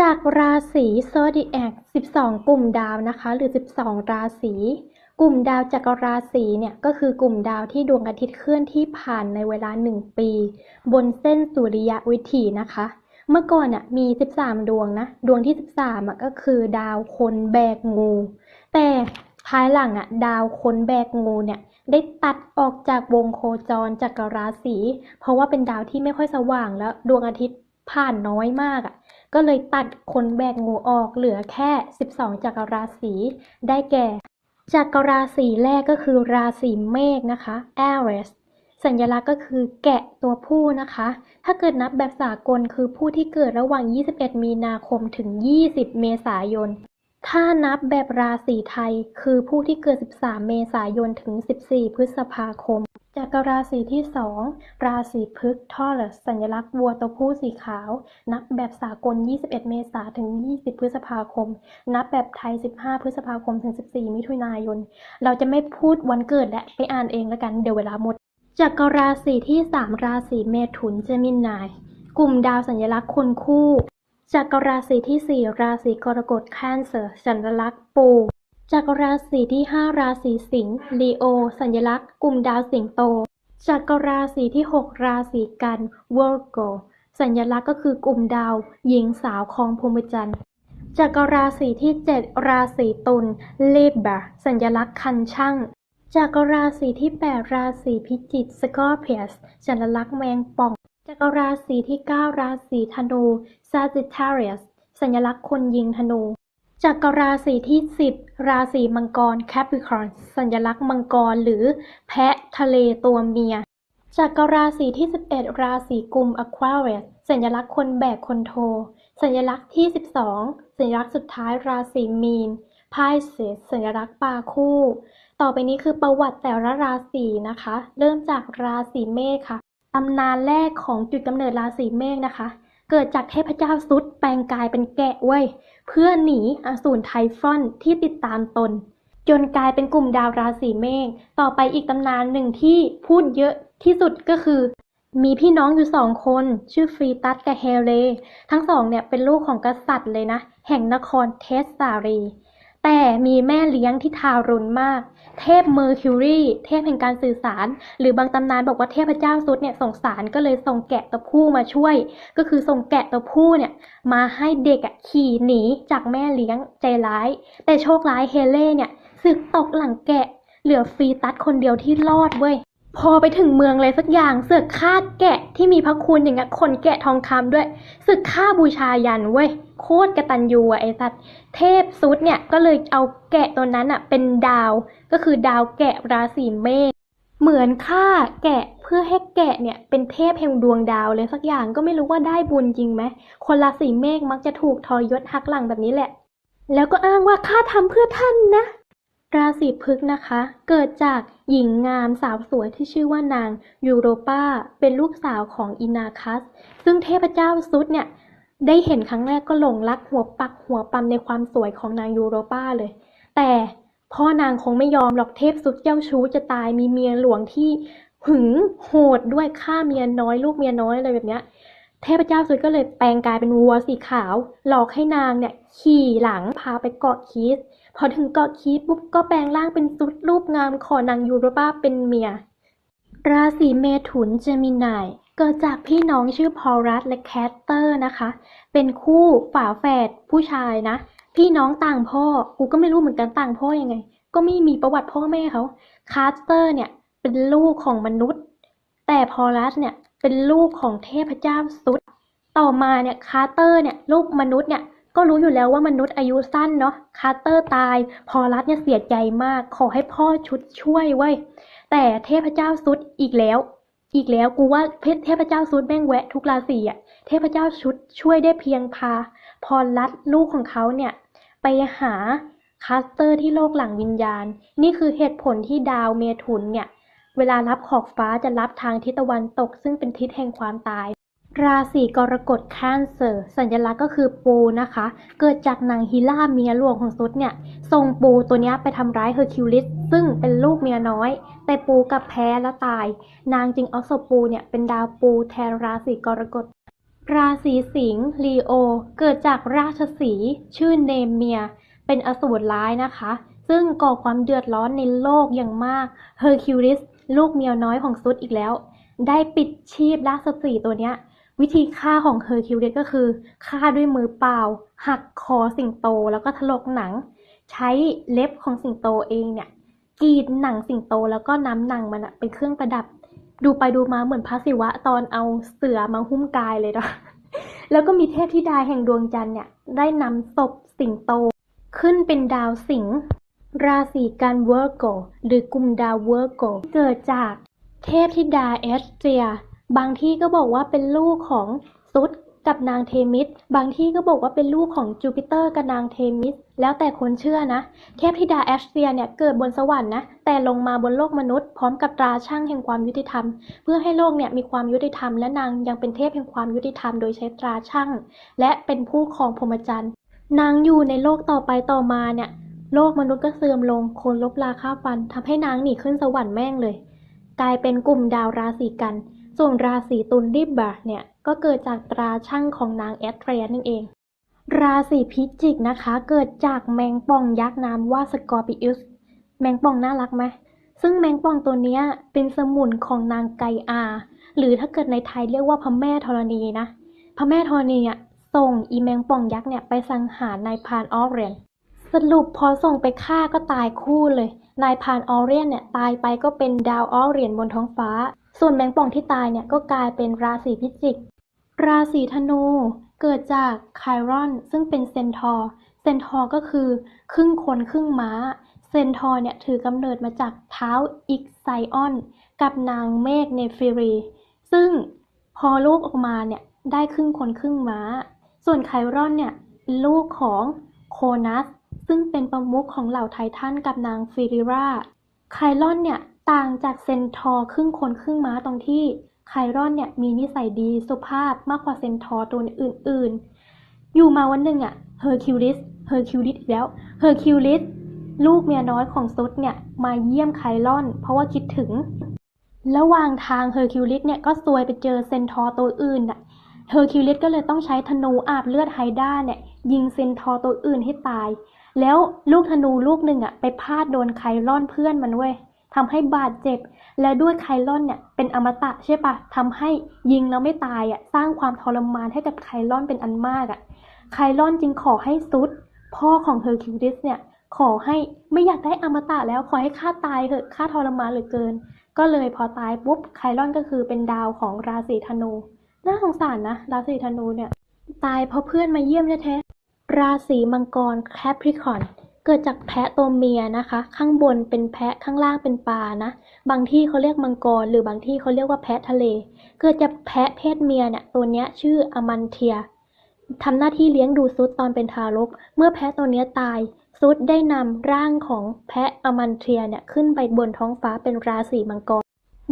จากราศีโซดิแอค12 กลุ่มดาวนะคะ หรือ 12 ราศี กลุ่มดาวจากราศีเนี่ยก็คือกลุ่มดาวที่ดวงอาทิตย์เคลื่อนที่ผ่านในเวลา 1 ปี บนเส้นสุริยะวิถีนะคะ เมื่อก่อนอะมี 13 ดวงนะ ดวงที่ 13อะก็คือดาวคนแบกงู แต่ภายหลังอะดาวคนแบกงูเนี่ยได้ตัดออกจากวงโคจรจากราศี เพราะว่าเป็นดาวที่ไม่ค่อยสว่างแล้วดวงอาทิตย์ผ่านน้อยมากอะ ก็เลยตัดคนแบกงูออกเหลือแค่ 12 จักรราศีได้แก่จักรราศีแรกก็คือราศีเมษนะคะ Aries สัญลักษณ์ก็คือแกะตัวผู้นะคะ ถ้าเกิดนับแบบสากลคือผู้ที่เกิดระหว่าง 21 มีนาคมถึง 20 เมษายน ถ้านับแบบราศีไทยคือผู้ที่เกิด 13 เมษายนถึง 14 พฤษภาคม จักรราศีที่2ราศีพฤษทอรสัญลักษณ์วัวตัวผู้สีขาว นับแบบสากล 21 เมษายนถึง 20 พฤษภาคม นับแบบไทย 15 พฤษภาคมถึง 14 มิถุนายน เราจะไม่พูดวันเกิดและไปอ่านเองแล้วกันเดี๋ยวเวลาหมดจักรราศีที่3ราศีเมถุนเจมินาย กลุ่มดาวสัญลักษณ์คนคู่จักรราศีที่4ราศีกรกฎแคนเซอร์สัญลักษณ์ปู จักรราศีที่ 5 ราศีสิงห์ลีโอ สัญลักษณ์ กลุ่มดาวสิงโตจักรราศีที่ 6 ราศีกันวอร์โกสัญลักษณ์ก็คือกลุ่มดาวหญิงสาวของพรหมจันทร์จักรราศีที่ 7 ราศีตุลลิบราสัญลักษณ์คันช่างจักรราศีที่ 8 ราศีพิจิกสกอร์เพียสสัญลักษณ์แมงป่องจักรราศีที่ 9 ราศีธนู Sagittarius สัญลักษณ์คนยิงธนู จักรราศีที่ 10 ราศีมังกร Capricorn สัญลักษณ์มังกรหรือแพะทะเลตัวเมียจักรราศีที่ 11 ราศีกุม Aquarius สัญลักษณ์คนแบกคนโท สัญลักษณ์ที่ 12 สัญลักษณ์สุดท้ายราศีมีน Pisces สัญลักษณ์ปลาคู่ ต่อไปนี้คือประวัติแต่ละราศีนะคะ เริ่มจากราศีเมษค่ะตำนานแรกของจุดกำเนิดราศีเมษนะคะ เกิดจากเทพเจ้าซุดแปลงกายเป็นแกะเว้ย เพื่อหนีอสูรไทฟอนที่ติดตามตน จนกลายเป็นกลุ่มดาวราศีเมษต่อไปอีกตำนานหนึ่งที่พูดเยอะที่สุดก็คือ มีพี่น้องอยู่สองคน ชื่อฟรีตัสกับเฮเล ทั้งสองเนี่ยเป็นลูกของกษัตริย์เลยนะ แห่งนครเทสซารี แต่มีแม่เลี้ยงที่ทารุณมาก เทพเมอร์คิวรีเทพแห่งการสื่อสาร หรือบางตำนานบอกว่าเทพเจ้าซุดเนี่ยสงสารก็เลยส่งแกะตัวผู้มาช่วย ก็คือส่งแกะตัวผู้เนี่ยมาให้เด็กอะขี่หนีจากแม่เลี้ยงใจร้าย แต่โชคร้ายเฮเล่เนี่ยสึกตกหลังแกะ เหลือฟรีตัสคนเดียวที่รอดเว้ย พอไปถึงเมืองเลยสักอย่างเสือกฆ่าแกะที่มีพระคุณอย่างเงี้ยขนแกะทองคำด้วยสึกฆ่าบูชายันเว้ยโคตรกระตัญญูอะไอ้สัตว์เทพซุดเนี่ยก็เลยเอาแกะตัวนั้นอะเป็นดาวก็คือดาวแกะราศีเมษเหมือนฆ่าแกะเพื่อให้แกะเนี่ยเป็นเทพแห่งดวงดาวเลยสักอย่างก็ไม่รู้ว่าได้บุญจริงไหมคนราศีเมษมักจะถูกทรยศหักหลังแบบนี้แหละ แล้วก็อ้างว่าข้าทำเพื่อท่านนะ ราศีพฤกษ์นะคะ เกิดจากหญิงงามสาวสวยที่ชื่อว่านางยูโรปาเป็นลูกสาวของอินาคัส ซึ่งเทพเจ้าซุดเนี่ย ได้เห็นครั้งแรกก็หลงรักหัวปักหัวปั๊มในความสวยของนางยูโรปาเลย แต่พ่อนางคงไม่ยอมหรอกเทพซุดเจ้าชู้จะตายมีเมียหลวงที่หึงโหดด้วยฆ่าเมียน้อยลูกเมียน้อยอะไรแบบเนี้ย เทพเจ้าซุดก็เลยแปลงกายเป็นวัวสีขาว หลอกให้นางเนี่ยขี่หลังพาไปเกาะคีสพอถึงเกาะคีสปุ๊บก็แปลงร่างเป็นซุดรูปงามขอนางยูโรปาเป็นเมีย ราศีเมถุนเจมินายเกิดจากพี่น้องชื่อพอรัสและแคทเตอร์นะคะ เป็นคู่ฝาแฝดผู้ชายนะ พี่น้องต่างพ่อ กูก็ไม่รู้เหมือนกันต่างพ่อยังไง ก็ไม่มีประวัติพ่อแม่เขาคาสเตอร์เนี่ยเป็นลูกของมนุษย์ แต่พอรัสเนี่ย เป็นลูกของเทพเจ้าซุดต่อมาเนี่ยคาร์เตอร์เนี่ยลูกมนุษย์เนี่ยก็รู้อยู่แล้วว่ามนุษย์อายุสั้นเนาะคาร์เตอร์ตาย พอรัสเนี่ยเสียใจมาก ขอให้พ่อชุดช่วยเว้ยแต่เทพเจ้าซุดอีกแล้ว อีกแล้วกูว่าเทพเจ้าซุดแม่งแวะทุกราศีอะเทพเจ้าชุดช่วยได้เพียงพาพอรัสลูกของเขาเนี่ย ไปหาคาสเตอร์ที่โลกหลังวิญญาณ นี่คือเหตุผลที่ดาวเมถุนเนี่ย เวลารับขอบฟ้าจะรับทางทิศตะวันตก ซึ่งเป็นทิศแห่งความตาย ราศีกรกฎแคนเซอร์สัญลักษณ์ก็คือปูนะคะ เกิดจากนางฮิล่าเมียหลวงของซุดเนี่ยส่งปูตัวนี้ไปทำร้ายเฮอร์คิวลิสซึ่งเป็นลูกเมียน้อย แต่ปูกับแพ้และตาย นางจึงเอาศพปูเนี่ยเป็นดาวปูแทนราศีกรกฎราศีสิงห์ลีโอ เกิดจากราชสีชื่อเนมเมีย เป็นอสูรร้ายนะคะ ซึ่งก่อความเดือดร้อนในโลกอย่างมาก เฮอร์คิวลิส ลูกเมียน้อยของซุดอีกแล้ว ได้ปิดชีพราสีห์ตัวเนี้ย วิธีฆ่าของเฮอร์คิวลิสก็คือฆ่าด้วยมือเปล่า หักคอสิงโตแล้วก็ถลกหนัง ใช้เล็บของสิงโตเองเนี่ยกรีดหนังสิงโตแล้วก็น้ำหนังมันเป็นเครื่องประดับ ดูไปดูมาเหมือนพระศิวะตอนเอาเสือมาหุ้มกายเลยเนาะแล้วก็มีเทพธิดาแห่งดวงจันทร์เนี่ย ได้นำศพสิงโต ขึ้นเป็นดาวสิง ราศีกันเวอร์โกหรือกลุ่มดาวเวอร์โกเกิดจากเทพธิดาเอสเตีย บางที่ก็บอกว่าเป็นลูกของซุดกับนางเทมิส บางที่ก็บอกว่าเป็นลูกของจูปิเตอร์กับนางเทมิส แล้วแต่คนเชื่อนะ เทพธิดาแอสเตียเนี่ยเกิดบนสวรรค์นะ แต่ลงมาบนโลกมนุษย์พร้อมกับตราช่างแห่งความยุติธรรม เพื่อให้โลกเนี่ยมีความยุติธรรมและนางยังเป็นเทพแห่งความยุติธรรมโดยใช้ตราช่างและเป็นผู้ครองพรหมจรรย์ นางอยู่ในโลกต่อไปต่อมาเนี่ย โลกมนุษย์ก็เสื่อมลง คนลบราค่าฟันทำให้นางหนีขึ้นสวรรค์แม่งเลย กลายเป็นกลุ่มดาวราศีกัน ส่วนราศีตุลริบบาเนี่ยก็เกิดจากตราช่างของนางแอตเทรียนั่นเอง ราศีพิจิกนะคะ เกิดจากแมงป่องยักษ์นามว่าสกอร์ปิอุส แมงป่องน่ารักไหมซึ่งแมงป่องตัวนี้เป็นสมุนของนางไกอา หรือถ้าเกิดในไทยเรียกว่าพระแม่ธรณีนะ พระแม่ธรณีอะส่งอีแมงป่องยักษ์เนี่ยไปสังหารนายพานออเรน สรุปพอส่งไปฆ่าก็ตายคู่เลย นายพานออเรียนเนี่ยตายไปก็เป็นดาวออเรียนบนท้องฟ้า ส่วนแมงป่องที่ตายเนี่ยก็กลายเป็นราศีพิจิก ราศีธนู เกิดจากไครอนซึ่งเป็นเซนทอร์เซนทอร์ก็คือ ครึ่งคนครึ่งม้า เซนทอร์เนี่ยถือกำเนิดมาจากเท้าอิกไซออน กับนางเมฆเนฟิรี ซึ่งพอลูกออกมาเนี่ยได้ครึ่งคนครึ่งม้า ส่วนไครอนเนี่ยลูกของโคนัส ซึ่งเป็นประมุขของเหล่าไททันกับนางฟิริราไคลอนเนี่ยต่างจากเซนทอร์ครึ่งคนครึ่งม้าตรงที่ไคลอนเนี่ยมีนิสัยดีสุภาพมากกว่าเซนทอร์ตัวอื่นๆ อยู่มาวันหนึ่งอะเฮอร์คิวลิสเฮอร์คิวลิสอีกแล้วเฮอร์คิวลิสลูกเมียน้อยของซุดเนี่ยมาเยี่ยมไคลอน เพราะว่าคิดถึง ระหว่างทางเฮอร์คิวลิสเนี่ยก็ซวยไปเจอเซนทอร์ตัวอื่นน่ะเฮอร์คิวลิสก็เลยต้องใช้ธนูอาบเลือดไฮด้าเนี่ยยิงเซนทอร์ตัวอื่นให้ตาย แล้วลูกธนูลูกหนึ่งอะไปพลาดโดนไคลอนเพื่อนมันเว้ยทำให้บาดเจ็บ และด้วยไคลอนเนี่ยเป็นอมตะใช่ปะทำให้ยิงแล้วไม่ตายอะสร้างความทรมานให้กับไคลอนเป็นอันมากอะไคลอนจึงขอให้ซุด พ่อของเฮอร์คิวลิสเนี่ยขอให้ไม่อยากได้อมตะแล้วขอให้ข้าตายเถอะข้าทรมานเหลือเกิน ก็เลยพอตายปุ๊บไคลอนก็คือเป็นดาวของราศีธนูน่าสงสารนะราศีธนูเนี่ย ตายเพราะเพื่อนมาเยี่ยมแท้ ราศีมังกรแคปริคอนเกิดจากแพะตัวเมียนะคะ ข้างบนเป็นแพะข้างล่างเป็นปลานะ บางที่เขาเรียกมังกร หรือบางที่เขาเรียกว่าแพะทะเล เกิดจากแพะเพศเมียเนี่ยตัวเนี้ยชื่ออมันเทียทำหน้าที่เลี้ยงดูซุดตอนเป็นทารก เมื่อแพะตัวเนี้ยตาย ซุดได้นำร่างของแพะอมันเทียเนี่ยขึ้นไปบนท้องฟ้าเป็นราศีมังกร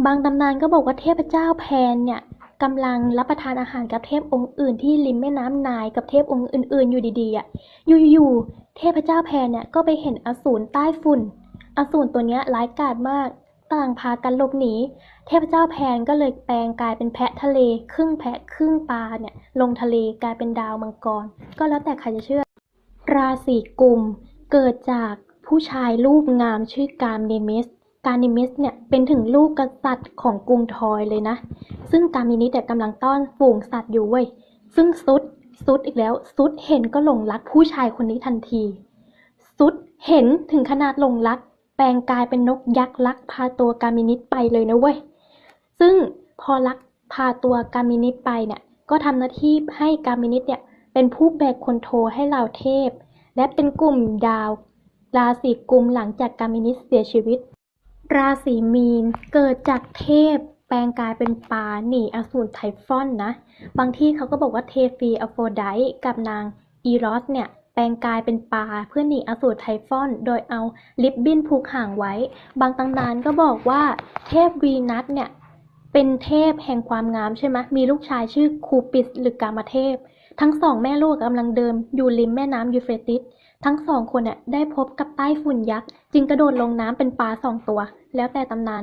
บางตำนานก็บอกว่าเทพเจ้าแพนเนี่ย กำลังรับประทานอาหารกับเทพองค์อื่นที่ริมแม่น้ำนายกับเทพองค์อื่นๆ อยู่ดีๆอะอยู่ๆเทพเจ้าแพนเนี่ยก็ไปเห็นอสูรใต้ฝุ่น อสูรตัวเนี้ยร้ายกาจมากต่างพากันหลบหนี เทพเจ้าแพนก็เลยแปลงกายเป็นแพะทะเล ครึ่งแพะครึ่งปลาเนี่ยลงทะเลกลายเป็นดาวมังกร ก็แล้วแต่ใครจะเชื่อ ราศีกุมเกิดจากผู้ชายรูปงามชื่อกามเนมิส กานิมิสเนี่ยเป็นถึงลูกกษัตริย์ของกรุงทอยเลยนะ ซึ่งกามินิสเนี่กำลังต้อนฝูงสัตว์อยู่เว้ย ซึ่งซุดซุดอีกแล้วซุดเห็นก็หลงรักผู้ชายคนนี้ทันที ซุดเห็นถึงขนาดหลงรัก แปลงกายเป็นนกยักษ์ลักพาตัวกามินิสไปเลยนะเว้ย ซึ่งพอลักพาตัวกามินิสไปเนี่ยก็ทำหน้าที่ให้กามินิสเนี่ยเป็นผู้แบกคนโทให้เหล่าเทพ และเป็นกลุ่มดาวราศีกุมหลังจากกามินิสเสียชีวิต ราศีมีนเกิดจากเทพแปลงกายเป็นปลาหนีอสูรไทฟอนนะ บางที่เขาก็บอกว่าเทฟีอโฟไดต์กับนางอีรอสเนี่ยแปลงกายเป็นปลาเพื่อหนีอสูรไทฟอน โดยเอาลิปบินผูกห่างไว้ บางตำนานก็บอกว่าเทพวีนัสเนี่ยเป็นเทพแห่งความงามใช่ไหมมีลูกชายชื่อคูปิสหรือกามเทพ ทั้งสองแม่ลูกกำลังเดินอยู่ริมแม่น้ำยูเฟรติส ทั้งสองคนน่ะได้พบกับใต้ฝุ่นยักษ์ จึงกระโดดลงน้ำเป็นปลาสองตัว แล้วแต่ตำนาน